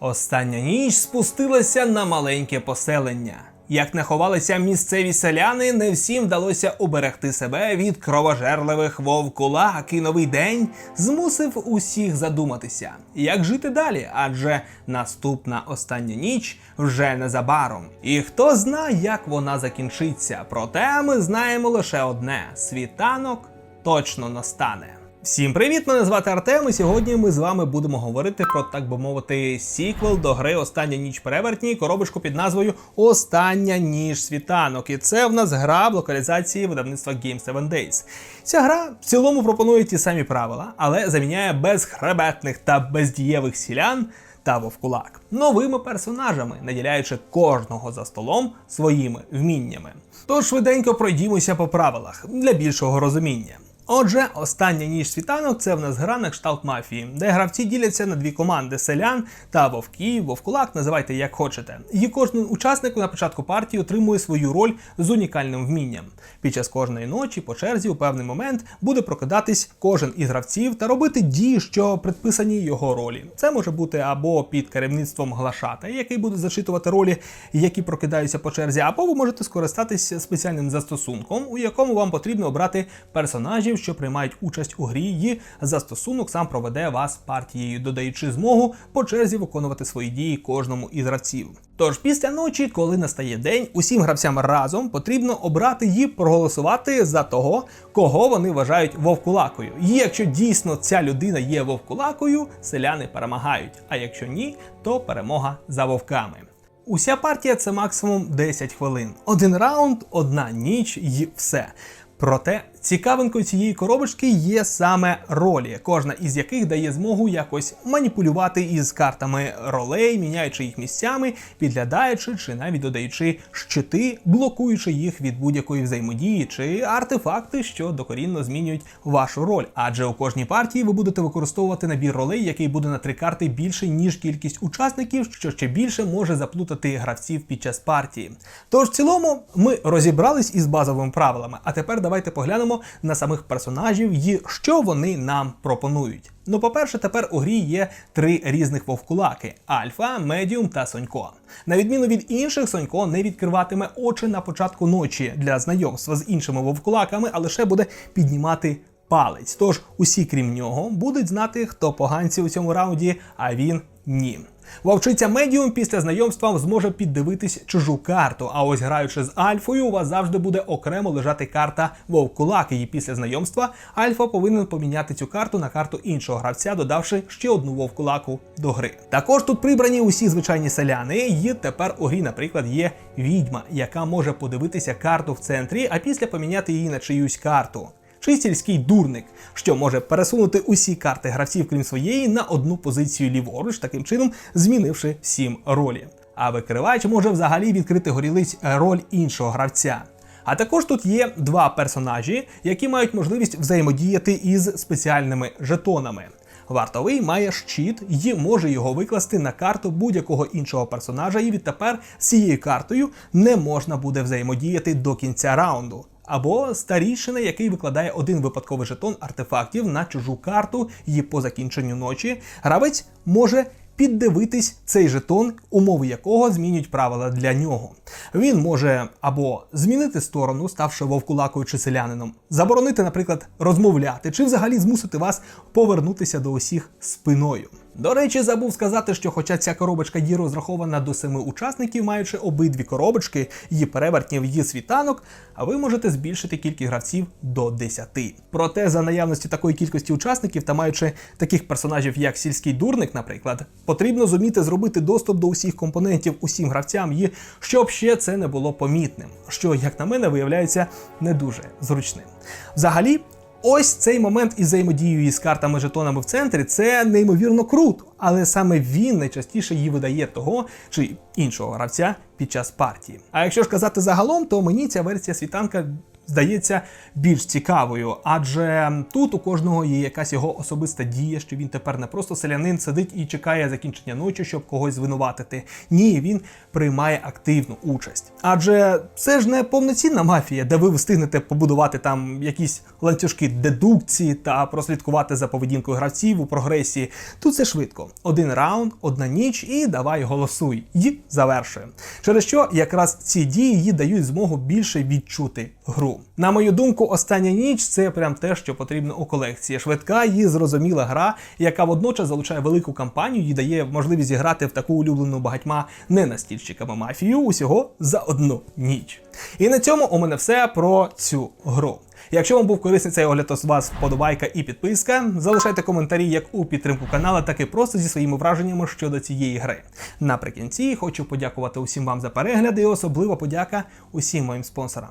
Остання ніч спустилася на маленьке поселення. Як не ховалися місцеві селяни, не всім вдалося уберегти себе від кровожерливих вовкулак, і новий день змусив усіх задуматися, як жити далі, адже наступна остання ніч вже незабаром. І хто знає, як вона закінчиться. Проте ми знаємо лише одне: світанок точно настане. Всім привіт! Мене звати Артем, і сьогодні ми з вами будемо говорити про, так би мовити, сіквел до гри Остання ніч перевертні, коробочку під назвою Остання ніч світанок. І це в нас гра в локалізації видавництва Game 7 Days. Ця гра в цілому пропонує ті самі правила, але заміняє безхребетних та бездієвих сілян та вовкулак новими персонажами, наділяючи кожного за столом своїми вміннями. Тож швиденько пройдімося по правилах для більшого розуміння. Отже, остання ніч світанок це в нас гра на кшталт мафії, де гравці діляться на дві команди селян та вовків, вовкулак, називайте як хочете. І кожен учасник на початку партії отримує свою роль з унікальним вмінням. Під час кожної ночі по черзі у певний момент буде прокидатись кожен із гравців та робити дії, що предписані його ролі. Це може бути або під керівництвом глашата, який буде зачитувати ролі, які прокидаються по черзі, або ви можете скористатись спеціальним застосунком, у якому вам потрібно обрати персонажів, що приймають участь у грі, і застосунок сам проведе вас партією, додаючи змогу по черзі виконувати свої дії кожному із гравців. Тож після ночі, коли настає день, усім гравцям разом потрібно обрати і проголосувати за того, кого вони вважають вовкулакою. І якщо дійсно ця людина є вовкулакою, селяни перемагають. А якщо ні, то перемога за вовками. Уся партія це максимум 10 хвилин. Один раунд, одна ніч і все. Проте цікавинкою цієї коробочки є саме ролі, кожна із яких дає змогу якось маніпулювати із картами ролей, міняючи їх місцями, підглядаючи чи навіть додаючи щити, блокуючи їх від будь-якої взаємодії, чи артефакти, що докорінно змінюють вашу роль. Адже у кожній партії ви будете використовувати набір ролей, який буде на три карти більше ніж кількість учасників, що ще більше може заплутати гравців під час партії. Тож в цілому ми розібрались із базовими правилами. А тепер давайте поглянемо на самих персонажів і що вони нам пропонують. Ну, по-перше, тепер у грі є три різних вовкулаки: Альфа, Медіум та Сонько. На відміну від інших, Сонько не відкриватиме очі на початку ночі для знайомства з іншими вовкулаками, а лише буде піднімати палець. Тож усі, крім нього, будуть знати, хто поганці у цьому раунді, а він ні. Вовчиця медіум після знайомства зможе піддивитись чужу карту. А ось граючи з Альфою, у вас завжди буде окремо лежати карта Вовкулак. І після знайомства Альфа повинен поміняти цю карту на карту іншого гравця, додавши ще одну вовкулаку до гри. Також тут прибрані усі звичайні селяни. І тепер у грі, наприклад, є відьма, яка може подивитися карту в центрі, а після поміняти її на чиюсь карту чи сільський дурник, що може пересунути усі карти гравців, крім своєї, на одну позицію ліворуч, таким чином змінивши всім ролі. А викривач може взагалі відкрити горілиць роль іншого гравця. А також тут є два персонажі, які мають можливість взаємодіяти із спеціальними жетонами. Вартовий має щит і може його викласти на карту будь-якого іншого персонажа, і відтепер з цією картою не можна буде взаємодіяти до кінця раунду. Або старішина, який викладає один випадковий жетон артефактів на чужу карту, і по закінченню ночі гравець може піддивитись цей жетон, умови якого змінюють правила для нього. Він може або змінити сторону, ставши вовкулакою чи селянином, заборонити, наприклад, розмовляти, чи взагалі змусити вас повернутися до усіх спиною. До речі, забув сказати, що хоча ця коробочка є розрахована до семи учасників, маючи обидві коробочки, її перевертнів, її світанок, а ви можете збільшити кількість гравців до 10. Проте за наявності такої кількості учасників та маючи таких персонажів, як сільський дурник, наприклад, потрібно зуміти зробити доступ до усіх компонентів усім гравцям, і щоб ще це не було помітним, що, як на мене, виявляється не дуже зручним. Взагалі. Ось цей момент із взаємодією із картами жетонами в центрі це неймовірно круто, але саме він найчастіше її видає того чи іншого гравця під час партії. А якщо ж казати загалом, то мені ця версія світанка здається більш цікавою, адже тут у кожного є якась його особиста дія, що він тепер не просто селянин сидить і чекає закінчення ночі, щоб когось звинуватити. Ні, він приймає активну участь. Адже це ж не повноцінна мафія, де ви встигнете побудувати там якісь ланцюжки дедукції та прослідкувати за поведінкою гравців у прогресії. Тут це швидко. Один раунд, одна ніч, і давай голосуй. І завершує. Через що якраз ці дії їй дають змогу більше відчути гру. На мою думку, остання ніч це прям те, що потрібно у колекції. Швидка і зрозуміла гра, яка водночас залучає велику кампанію і дає можливість зіграти в таку улюблену багатьма не настільщиками мафію усього за одну ніч. І на цьому у мене все про цю гру. Якщо вам був корисний цей огляд, то з вас вподобайка і підписка. Залишайте коментарі як у підтримку каналу, так і просто зі своїми враженнями щодо цієї гри. Наприкінці хочу подякувати усім вам за перегляд і особливо подяка усім моїм спонсорам.